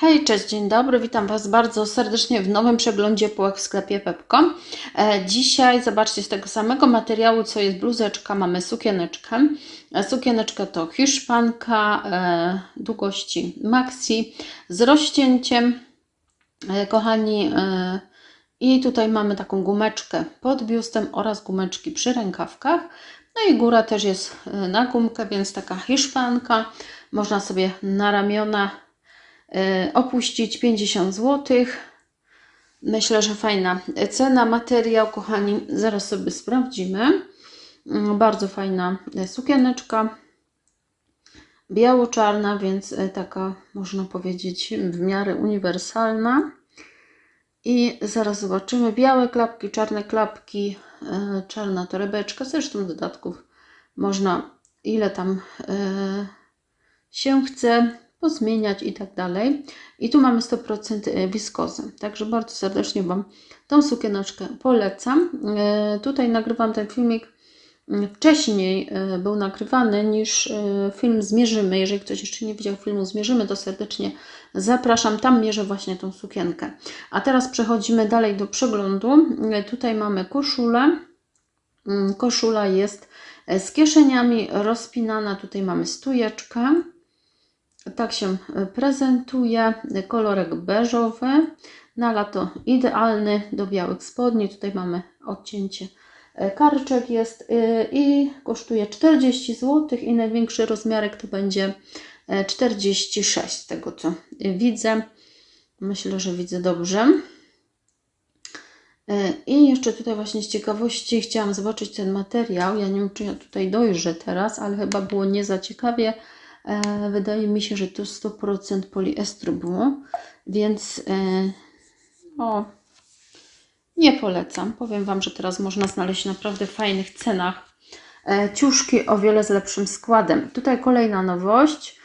Hej, cześć, dzień dobry, witam Was bardzo serdecznie w nowym przeglądzie półek w sklepie Pepko. E, dzisiaj zobaczcie z tego samego materiału, co jest bluzeczka, mamy sukieneczkę. E, sukieneczka to hiszpanka e, długości maxi z rozcięciem, kochani. I tutaj mamy taką gumeczkę pod biustem oraz gumeczki przy rękawkach. No i góra też jest na gumkę, więc taka hiszpanka. Można sobie na ramiona opuścić 50 zł. Myślę, że fajna cena, materiał, kochani, zaraz sobie sprawdzimy. Mm, Bardzo fajna sukieneczka, biało-czarna, więc e, taka można powiedzieć w miarę uniwersalna. I zaraz zobaczymy białe klapki, czarne klapki, e, czarna torebeczka, zresztą dodatków można ile tam się chce pozmieniać i tak dalej. I tu mamy 100% wiskozy. Także bardzo serdecznie Wam tą sukieneczkę polecam. E, Tutaj nagrywam ten filmik mm, wcześniej e, był nagrywany niż e, film Zmierzymy. Jeżeli ktoś jeszcze nie widział filmu Zmierzymy, to serdecznie zapraszam. Tam mierzę właśnie tą sukienkę. A teraz przechodzimy dalej do przeglądu. E, Tutaj mamy koszulę. Mm, Koszula jest e, z kieszeniami rozpinana. Tutaj mamy stujeczkę. Tak się e, prezentuje. Kolorek beżowy. Na lato idealny do białych spodni. Tutaj mamy odcięcie e, karczek jest e, i kosztuje 40 zł i największy rozmiarek to będzie e, 46 z tego co widzę. Myślę, że widzę dobrze. I jeszcze tutaj właśnie z ciekawości chciałam zobaczyć ten materiał. Ja nie wiem, czy ja tutaj dojrzę teraz, ale chyba było nie za ciekawie. E, Wydaje mi się, że to 100% poliestru było, więc e, o, nie polecam. Powiem Wam, że teraz można znaleźć naprawdę w fajnych cenach e, ciuszki o wiele z lepszym składem. Tutaj kolejna nowość.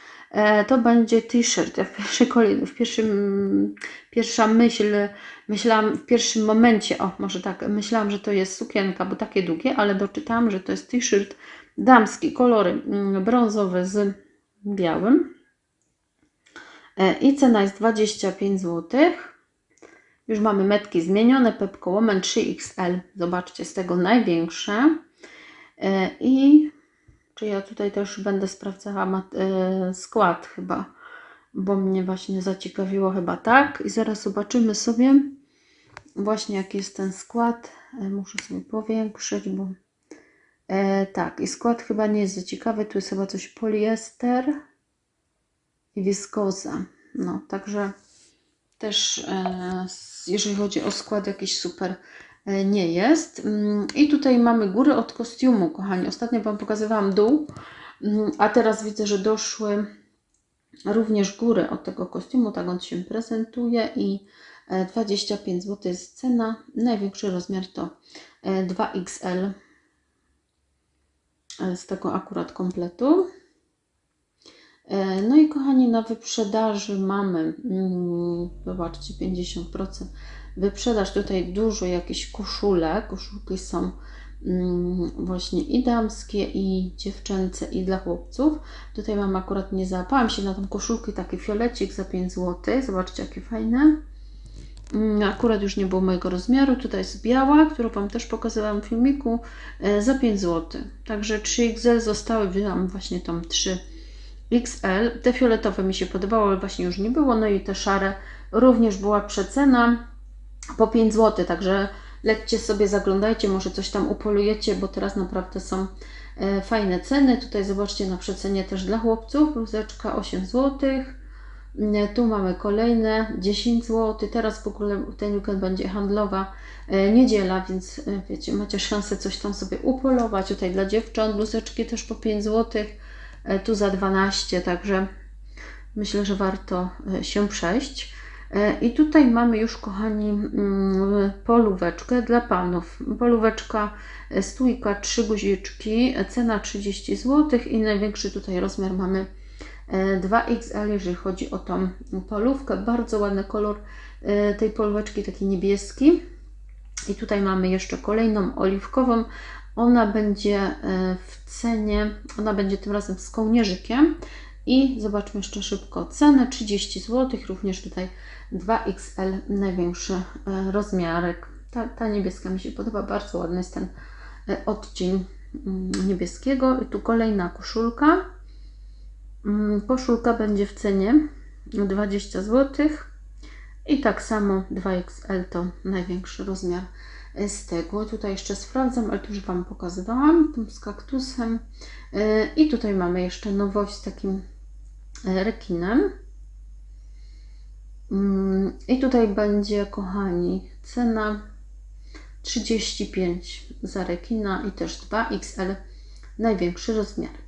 To będzie t-shirt. Ja w pierwszej kolej, w pierwszym, pierwsza myśl, myślałam w pierwszym momencie, o może tak, myślałam, że to jest sukienka, bo takie długie, ale doczytałam, że to jest t-shirt damski, kolory mm, brązowe z białym. E, I cena jest 25 zł. Już mamy metki zmienione, Pepco Woman 3XL. Zobaczcie, z tego największe. E, I czy ja tutaj też będę sprawdzała e, skład chyba, bo mnie właśnie zaciekawiło chyba tak. I zaraz zobaczymy sobie właśnie jaki jest ten skład. Muszę sobie powiększyć, bo e, tak, i skład chyba nie jest za ciekawy. Tu jest chyba coś poliester i wiskoza. No, także też e, jeżeli chodzi o skład jakiś super e, nie jest. Mm, I tutaj mamy góry od kostiumu, kochani. Ostatnio Wam pokazywałam dół, mm, a teraz widzę, że doszły również góry od tego kostiumu. Tak on się prezentuje i e, 25 zł jest cena. Największy rozmiar to e, 2XL e, z tego akurat kompletu. E, No i kochani, na wyprzedaży mamy, mm, zobaczcie, 50% wyprzedaż. Tutaj dużo jakichś koszulek. Koszulki są mm, właśnie i damskie, i dziewczęce, i dla chłopców. Tutaj mam akurat, nie załapałam się na tą koszulkę, taki fiolecik za 5 zł. Zobaczcie, jakie fajne. Mm, Akurat już nie było mojego rozmiaru. Tutaj jest biała, którą Wam też pokazywałam w filmiku, e, za 5 zł. Także 3XL zostały, wzięłam właśnie tą 3 XL. Te fioletowe mi się podobały, ale właśnie już nie było. No i te szare również była przecena po 5 zł. Także lećcie sobie, zaglądajcie, może coś tam upolujecie, bo teraz naprawdę są e, fajne ceny. Tutaj zobaczcie na przecenie też dla chłopców. Bluzeczka 8 zł. Nie, Tu mamy kolejne 10 zł. Teraz w ogóle ten weekend będzie handlowa e, niedziela, więc e, wiecie, macie szansę coś tam sobie upolować. Tutaj dla dziewcząt bluzeczki też po 5 zł. E, Tu za 12, także myślę, że warto się przejść. I tutaj mamy już, kochani, mm, polóweczkę dla panów. Polóweczka, stójka, trzy guziczki, cena 30 zł i największy tutaj rozmiar mamy 2XL, jeżeli chodzi o tą polówkę. Bardzo ładny kolor e, tej polóweczki, taki niebieski. I tutaj mamy jeszcze kolejną oliwkową. Ona będzie e, w cenie, ona będzie tym razem z kołnierzykiem I zobaczmy jeszcze szybko cenę 30 zł, również tutaj 2XL największy e, rozmiarek. Ta, ta niebieska mi się podoba, bardzo ładny jest ten e, odcień mm, niebieskiego. I tu kolejna koszulka. Mm, Koszulka będzie w cenie 20 zł. I tak samo 2XL to największy rozmiar z tego. Tutaj jeszcze sprawdzam, ale tu już Wam pokazywałam, tym z kaktusem. E, I tutaj mamy jeszcze nowość z takim e, rekinem. Mm, I tutaj będzie, kochani, cena 35 za rekina i też 2XL, największy rozmiarek.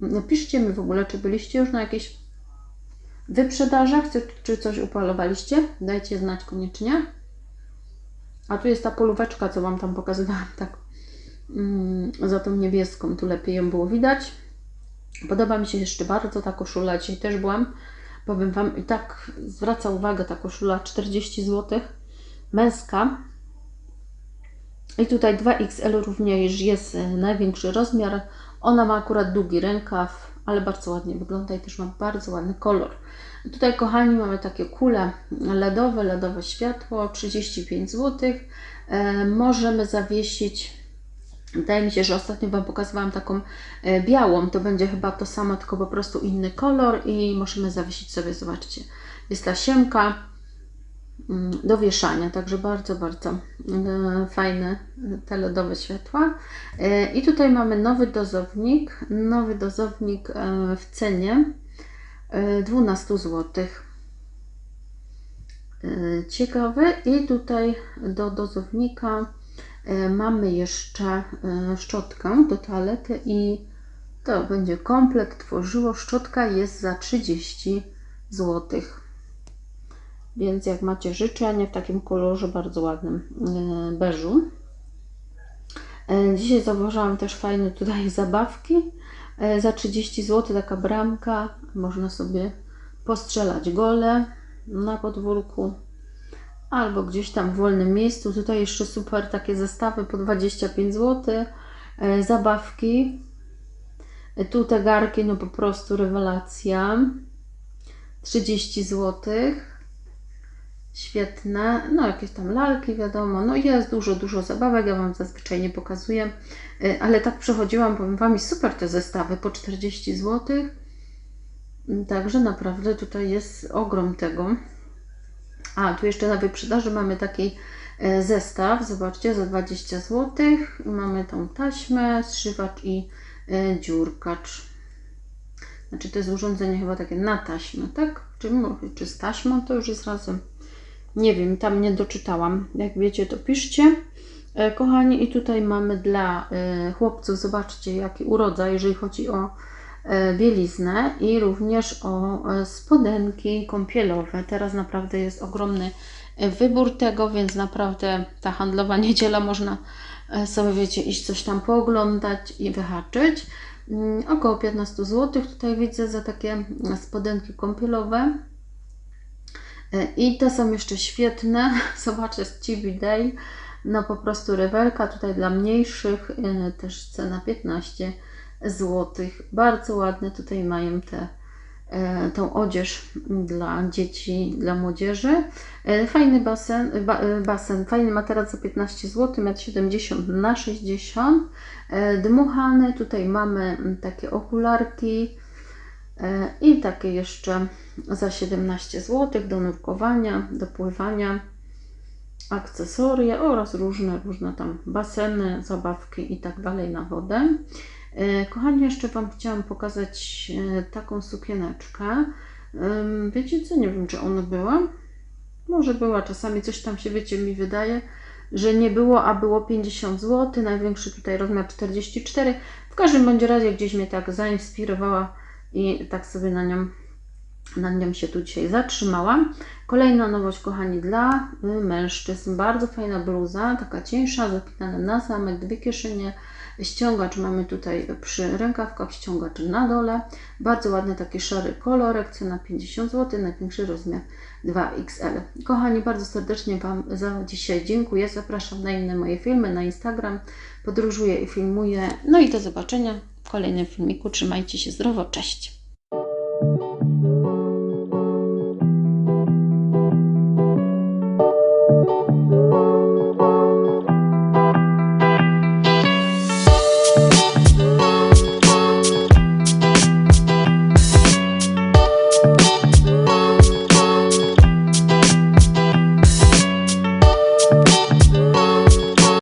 Napiszcie mi w ogóle, czy byliście już na jakiejś wyprzedażach, czy, coś upalowaliście. Dajcie znać koniecznie. A tu jest ta polóweczka, co Wam tam pokazywałam, tak mm, za tą niebieską, tu lepiej ją było widać. Podoba mi się jeszcze bardzo ta koszula, dzisiaj też byłam. Powiem Wam, i tak zwraca uwagę ta koszula 40 zł, męska. I tutaj 2XL również jest e, największy rozmiar. Ona ma akurat długi rękaw, ale bardzo ładnie wygląda i też ma bardzo ładny kolor. Tutaj, kochani, mamy takie kule LEDowe, LEDowe światło, 35 zł. E, możemy zawiesić Wydaje mi się, że ostatnio Wam pokazywałam taką e, białą. To będzie chyba to samo, tylko po prostu inny kolor i możemy zawiesić sobie, zobaczcie. Jest tasiemka mm, do wieszania, także bardzo, bardzo e, fajne te LEDowe światła. E, I tutaj mamy nowy dozownik, nowy dozownik w cenie 12 zł. Ciekawy i tutaj do dozownika mamy jeszcze szczotkę do toalety i to będzie komplet tworzyło. Szczotka jest za 30 zł. Więc jak macie życzenie w takim kolorze bardzo ładnym e, beżu. Dzisiaj zauważyłam też fajne tutaj zabawki. Za 30 zł taka bramka. Można sobie postrzelać gole na podwórku albo gdzieś tam w wolnym miejscu. Tutaj jeszcze super takie zestawy po 25 zł. E, zabawki. E, tu te garki, no po prostu rewelacja. 30 zł. Świetne. No jakieś tam lalki, wiadomo. No jest dużo, dużo zabawek. Ja Wam zazwyczaj nie pokazuję. E, ale tak przechodziłam, powiem Wam, i super te zestawy po 40 zł. Także naprawdę tutaj jest ogrom tego. A, tu jeszcze na wyprzedaży mamy taki e, zestaw, zobaczcie, za 20 zł. Mamy tą taśmę, zszywacz i e, dziurkacz. Znaczy to jest urządzenie chyba takie na taśmę, tak? Czy, czy z taśmą to już jest razem? Nie wiem, tam nie doczytałam. Jak wiecie, to piszcie. E, kochani, i tutaj mamy dla chłopców, zobaczcie jaki urodzaj, jeżeli chodzi o E, bieliznę i również o e, spodenki kąpielowe. Teraz naprawdę jest ogromny e, wybór tego, więc naprawdę ta handlowa niedziela można sobie, wiecie, iść coś tam pooglądać i wyhaczyć. Mm, około 15 zł tutaj widzę za takie spodenki kąpielowe. I te są jeszcze świetne. Zobaczę z Chibi Day. No po prostu rewelka tutaj dla mniejszych, też cena 15 zł. Bardzo ładne tutaj mają te, e, tą odzież dla dzieci, dla młodzieży. E, fajny basen, ba, e, basen fajny materac za 15 zł, 1,70 m na 60 Dmuchany, tutaj mamy takie okularki i takie jeszcze za 17 zł do nurkowania, do pływania akcesoria oraz różne, różne tam baseny, zabawki i tak dalej na wodę. E, kochani, jeszcze Wam chciałam pokazać e, taką sukieneczkę. Wiecie co, nie wiem czy ona była. Może była, czasami coś tam się, wiecie, mi wydaje, że nie było, a było 50 zł. Największy tutaj rozmiar 44. W każdym bądź razie gdzieś mnie tak zainspirowała i tak sobie na nią, na nią się tu dzisiaj zatrzymałam. Kolejna nowość, kochani, dla y, mężczyzn. Bardzo fajna bluza, taka cieńsza, zapinana na zamek, dwie kieszenie Ściągacz mamy tutaj przy rękawkach, ściągacz na dole. Bardzo ładny taki szary kolorek, cena 50 zł, największy rozmiar 2XL. Kochani, bardzo serdecznie Wam za dzisiaj dziękuję. Zapraszam na inne moje filmy na Instagram. Podróżuję i filmuję. No i do zobaczenia kolejnym filmiku. Trzymajcie się zdrowo, cześć!